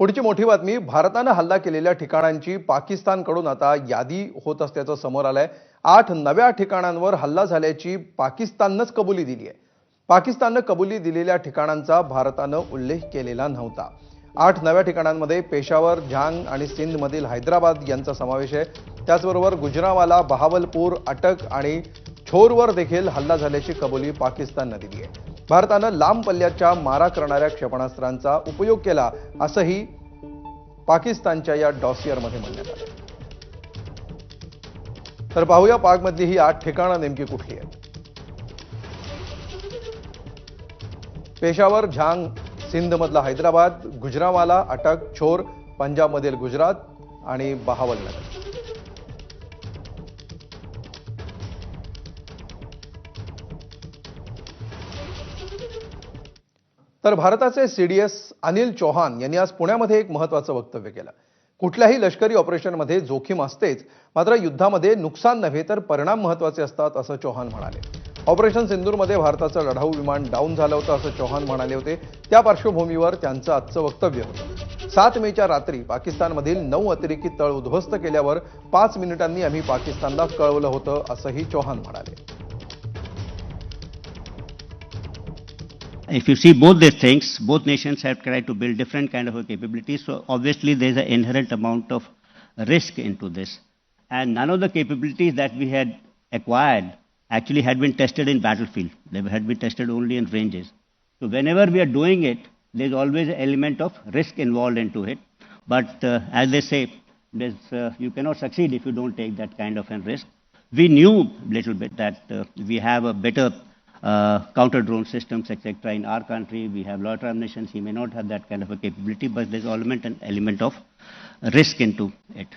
पुढची मोठी बातमी भारतानं हल्ला केलेल्या ठिकाणांची पाकिस्तानकडून आता यादी होत असल्याचं समोर आलंय. आठ नव्या ठिकाणांवर हल्ला झाल्याची पाकिस्ताननंच कबुली दिली आहे पाकिस्ताननं कबुली दिलेल्या ठिकाणांचा भारतानं उल्लेख केलेला नव्हता. आठ नव्या ठिकाणांमध्ये पेशावर झांग आणि सिंधमधील हैदराबाद यांचा समावेश आहे. त्याचबरोबर गुजरावाला बहावलपूर अटक आणि छोरवर देखील हल्ला झाल्याची कबुली पाकिस्ताननं दिली आहे भारतानं लांब पल्ल्याच्या मारा करणाऱ्या क्षेपणास्त्रांचा उपयोग केला असंही पाकिस्तानच्या या डॉसियरमध्ये म्हणण्यात आलं. तर पाहूया पाकमधली ही आठ ठिकाणं नेमकी कुठली आहेत. पेशावर झांग सिंधमधला हैदराबाद गुजरावाला अटक छोर पंजाबमधील गुजरात आणि बहावलनगर. तर भारताचे सीडीएस अनिल चौहान यांनी आज पुण्यामध्ये एक महत्वाचं वक्तव्य केलं. कुठल्याही लष्करी ऑपरेशनमध्ये जोखीम असतेच मात्र युद्धामध्ये नुकसान नव्हे तर परिणाम महत्त्वाचे असतात असं चौहान म्हणाले. ऑपरेशन सिंदूरमध्ये भारताचं लढाऊ विमान डाऊन झालं होतं असं चौहान म्हणाले होते. त्या पार्श्वभूमीवर त्यांचं आजचं वक्तव्य होतं. सात मेच्या रात्री पाकिस्तानमधील नऊ अतिरेकी तळ उद्ध्वस्त केल्यावर पाच मिनिटांनी आम्ही पाकिस्तानला कळवलं होतं असंही चौहान म्हणाले. If you see both these things, both nations have tried to build different kind of capabilities. So obviously there is an inherent amount of risk into this. And none of the capabilities that we had acquired actually had been tested in battlefield. They had been tested only in ranges. So whenever we are doing it, there is always an element of risk involved into it. But uh, as they say, uh, you cannot succeed if you don't take that kind of a risk. We knew a little bit that uh, we have a better uh, counter drone systems, etc. In our country, we have loiter ammunition. He may not have that kind of a capability, but there's element an element of risk into it.